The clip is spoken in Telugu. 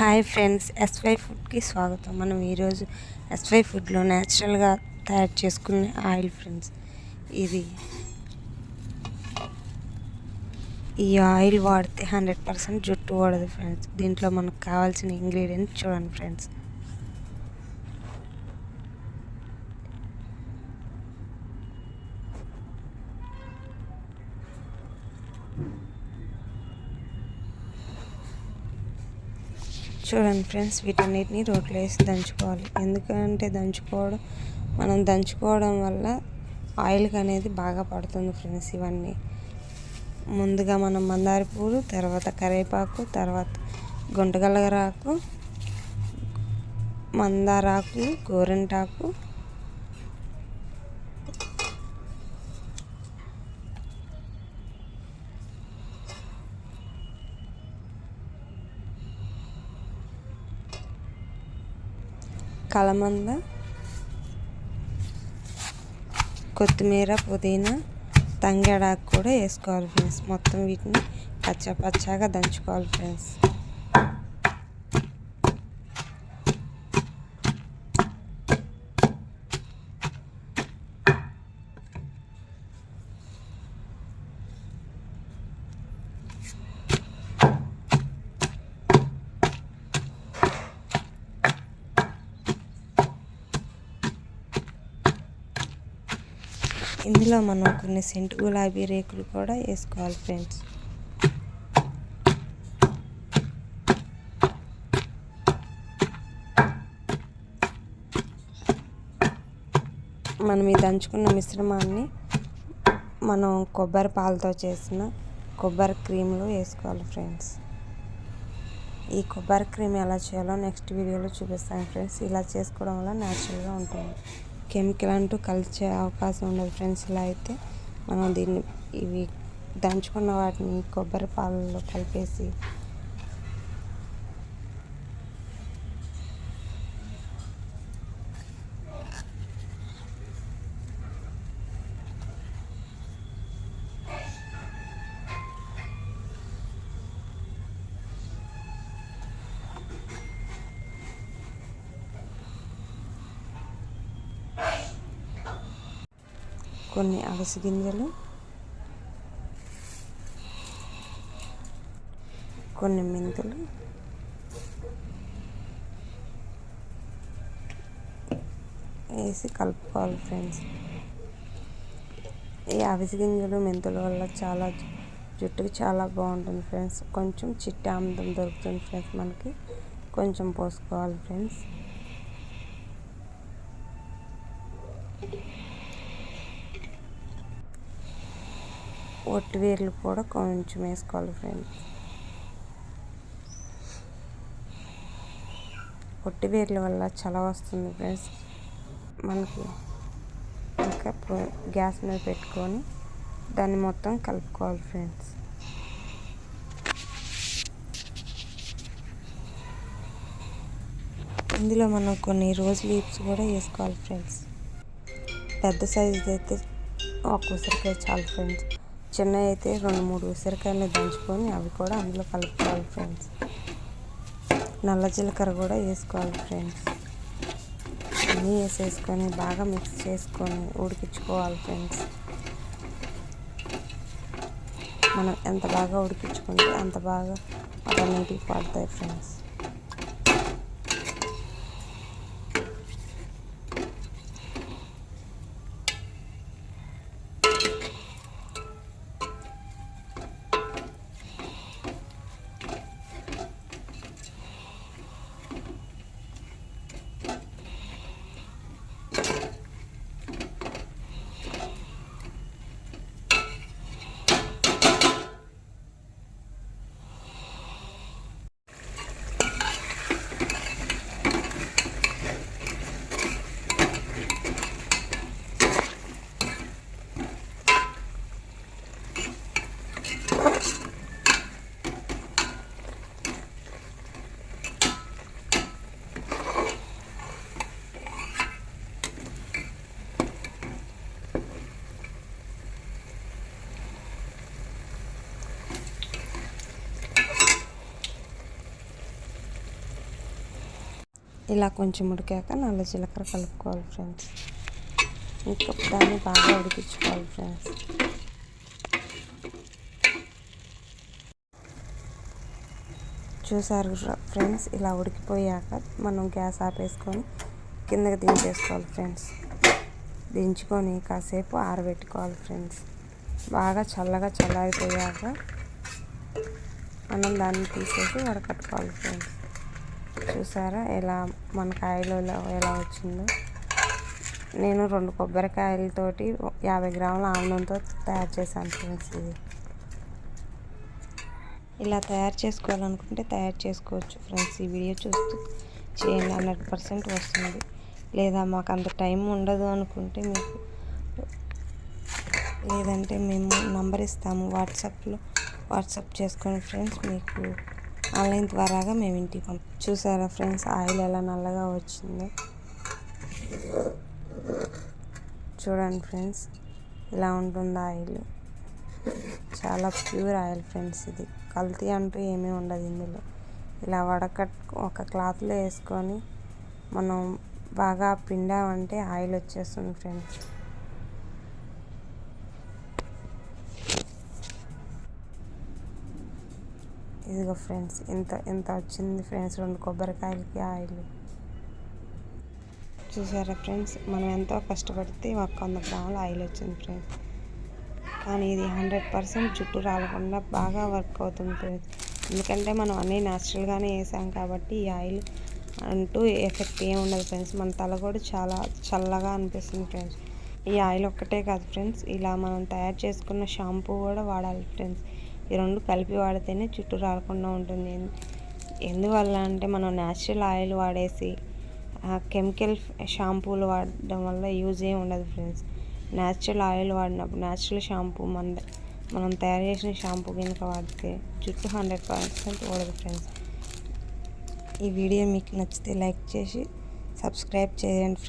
హాయ్ ఫ్రెండ్స్ ఎస్వై ఫుడ్కి స్వాగతం. మనం ఈరోజు ఎస్వై ఫుడ్లో న్యాచురల్గా తయారు చేసుకునే ఆయిల్ ఫ్రెండ్స్. ఇది ఈ ఆయిల్ వాడితే హండ్రెడ్ పర్సెంట్ జుట్టు వాడదు ఫ్రెండ్స్. దీంట్లో మనకు కావాల్సిన ఇంగ్రీడియంట్స్ చూడండి ఫ్రెండ్స్. చూడండి ఫ్రెండ్స్ వీటన్నిటిని రోట్లో వేసి దంచుకోవాలి. ఎందుకంటే దంచుకోవడం మనం దంచుకోవడం వల్ల ఆయిల్కి అనేది బాగా పడుతుంది ఫ్రెండ్స్ ఇవన్నీ. ముందుగా మనం మందార పూలు తర్వాత కరివేపాకు తర్వాత గుంటగలగరాకు మందారాకు గోరింటాకు కలమంద కొత్తిమీర పుదీనా తంగేడాకు కూడా వేసుకోవాలి ఫ్రెండ్స్ మొత్తం వీటిని పచ్చ పచ్చగా దంచుకోవాలి ఫ్రెండ్స్ ఇందులో మనం కొన్ని సెంటు గులాబీ రేకులు కూడా వేసుకోవాలి ఫ్రెండ్స్. మనం ఈ దంచుకున్న మిశ్రమాన్ని మనం కొబ్బరి పాలతో చేసిన కొబ్బరి క్రీమ్లో వేసుకోవాలి ఫ్రెండ్స్. ఈ కొబ్బరి క్రీమ్ ఎలా చేయాలో నెక్స్ట్ వీడియోలో చూపిస్తాను ఫ్రెండ్స్. ఇలా చేసుకోవడం వల్ల న్యాచురల్గా ఉంటుంది. కెమికల్ అంటూ కలిసే అవకాశం ఉండదు ఫ్రెండ్స్ ఇలా అయితే. మనం దీన్ని ఇవి దంచుకున్న వాటిని కొబ్బరి పాలలో కలిపేసి కొన్ని అగసి గింజలు కొన్ని మెంతులు వేసి కలుపుకోవాలి ఫ్రెండ్స్ ఈ అవిసి గింజలు మెంతుల వల్ల చాలా జుట్టుకు చాలా బాగుంటుంది ఫ్రెండ్స్ కొంచెం చిట్టి ఆముదం దొరుకుతుంది ఫ్రెండ్స్ మనకి. కొంచెం పోసుకోవాలి ఫ్రెండ్స్ ఒట్టి వేర్లు కూడా కొంచెం వేసుకోవాలి ఫ్రెండ్స్ ఒట్టివేర్ల వల్ల చల వస్తుంది ఫ్రెండ్స్ మనకి ఇంకా గ్యాస్ మీద పెట్టుకొని దాన్ని మొత్తం కలుపుకోవాలి ఫ్రెండ్స్ ఇందులో మనం కొన్ని రోజ్ లీవ్స్ కూడా వేసుకోవాలి ఫ్రెండ్స్ పెద్ద సైజు అయితే ఒక చాలు ఫ్రెండ్స్ చిన్న అయితే రెండు మూడు ఉసిరికాయలు దంచుకొని అవి కూడా అందులో కలుపుకోవాలి ఫ్రెండ్స్. నల్ల జీలకర్ర కూడా వేసుకోవాలి ఫ్రెండ్స్. అన్నీ వేసేసుకొని బాగా మిక్స్ చేసుకొని ఉడికించుకోవాలి ఫ్రెండ్స్. మనం ఎంత బాగా ఉడికించుకుంటే అంత బాగా నీటికి పడతాయి ఫ్రెండ్స్. ఇలా కొంచెం ఉడికాక నల్ల జీలకర్ర కలుపుకోవాలి ఫ్రెండ్స్. ఇంకా దాన్ని బాగా ఉడికించుకోవాలి ఫ్రెండ్స్. చూసారు ఫ్రెండ్స్ ఇలా ఉడికిపోయాక మనం గ్యాస్ ఆపేసుకొని కిందకి దించేసుకోవాలి ఫ్రెండ్స్. దించుకొని కాసేపు ఆరబెట్టుకోవాలి ఫ్రెండ్స్. బాగా చల్లగా చల్లారిపోయాక మనం దాన్ని తీసేసి వడకట్టుకోవాలి ఫ్రెండ్స్. చూసారా ఎలా మన కాయలు ఎలా వచ్చిందో? నేను రెండు కొబ్బరికాయలతోటి యాభై గ్రాముల ఆమ్లంతో తయారు చేశాను ఫ్రెండ్స్ ఇది. ఇలా తయారు చేసుకోవాలనుకుంటే తయారు చేసుకోవచ్చు ఫ్రెండ్స్ ఈ వీడియో చూస్తూ చేయండి హండ్రెడ్ పర్సెంట్ వస్తుంది. లేదా మాకు అంత టైం ఉండదు అనుకుంటే మీకు లేదంటే మేము నంబర్ ఇస్తాము వాట్సాప్లో వాట్సాప్ చేసుకోండి ఫ్రెండ్స్ మీకు ఆన్లైన్ ద్వారాగా మేము ఇంటికి పంప చూసారా ఫ్రెండ్స్ ఆయిల్ ఎలా నల్లగా వచ్చిందో. చూడండి ఫ్రెండ్స్ ఇలా ఉంటుంది ఆయిల్. చాలా ప్యూర్ ఆయిల్ ఫ్రెండ్స్ ఇది. కల్తీ అంటూ ఏమీ ఉండదు ఇందులో. ఇలా వడకట్ ఒక క్లాత్లో వేసుకొని మనం బాగా పిండామంటే ఆయిల్ వచ్చేస్తుంది ఫ్రెండ్స్. ఇదిగో ఫ్రెండ్స్ ఇంత ఇంత వచ్చింది ఫ్రెండ్స్ రెండు కొబ్బరికాయలకి ఆయిల్. చూసారా ఫ్రెండ్స్ మనం ఎంతో కష్టపడితే ఒక వంద గ్రాముల ఆయిల్ వచ్చింది ఫ్రెండ్స్. కానీ ఇది హండ్రెడ్ పర్సెంట్ జుట్టు రాలకుండా బాగా వర్క్ అవుతుంది ఫ్రెండ్స్. ఎందుకంటే మనం అన్నీ న్యాచురల్గానే వేసాం కాబట్టి ఈ ఆయిల్ అంటూ ఎఫెక్ట్ ఏమి ఉండదు ఫ్రెండ్స్. మన తల కూడా చాలా చల్లగా అనిపిస్తుంది ఫ్రెండ్స్. ఈ ఆయిల్ ఒక్కటే కాదు ఫ్రెండ్స్ ఇలా మనం తయారు చేసుకున్న షాంపూ కూడా వాడాలి ఫ్రెండ్స్. ఈ రెండు కలిపి వాడితేనే చుట్టూ రాకుండా ఉంటుంది. ఎందువల్ల అంటే మనం న్యాచురల్ ఆయిల్ వాడేసి కెమికల్ షాంపూలు వాడడం వల్ల యూజ్ ఏమి ఉండదు ఫ్రెండ్స్ న్యాచురల్ ఆయిల్ వాడినప్పుడు న్యాచురల్ షాంపూ మన మనం తయారు చేసిన షాంపూ కనుక వాడితే జుట్టు హండ్రెడ్ పర్సెంట్ ఓడదు ఫ్రెండ్స్ ఈ వీడియో మీకు నచ్చితే లైక్ చేసి సబ్స్క్రైబ్ చేయండి ఫ్రెండ్స్